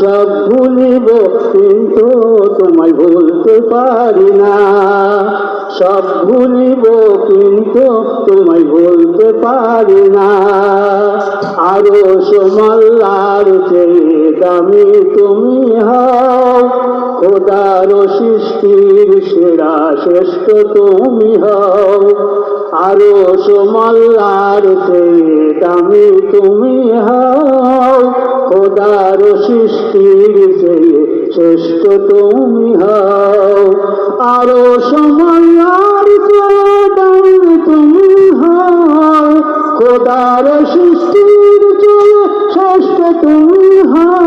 সব ভুলিব, কিন্তু তোমায় ভুলতে পারি না। সব ভুলিব, কিন্তু তোমায় ভুলতে পারি না। আরও সোমাল্লার চেয়ে দামি তুমি হও, খোদার সৃষ্টির সেরা শ্রেষ্ঠ তুমি হও। আরও সোমাল্লার চেয়ে দামি তুমি শ্রেষ্ঠ তুমি হও। আরও চেয়ে দামি তুমি হও। খোদার সৃষ্টির চেয়ে শ্রেষ্ঠ তুমি হও।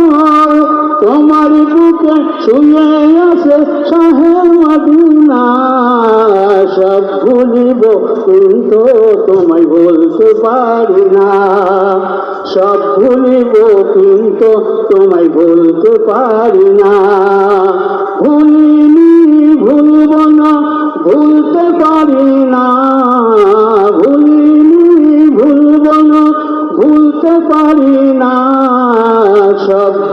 তোমার বুকে শুয়ে আছে মদিনা, সব ভুলিব কিন্তু তোমায় বলতে পারি না। সব ভুলিব কিন্তু তোমায় বলতে পারি না।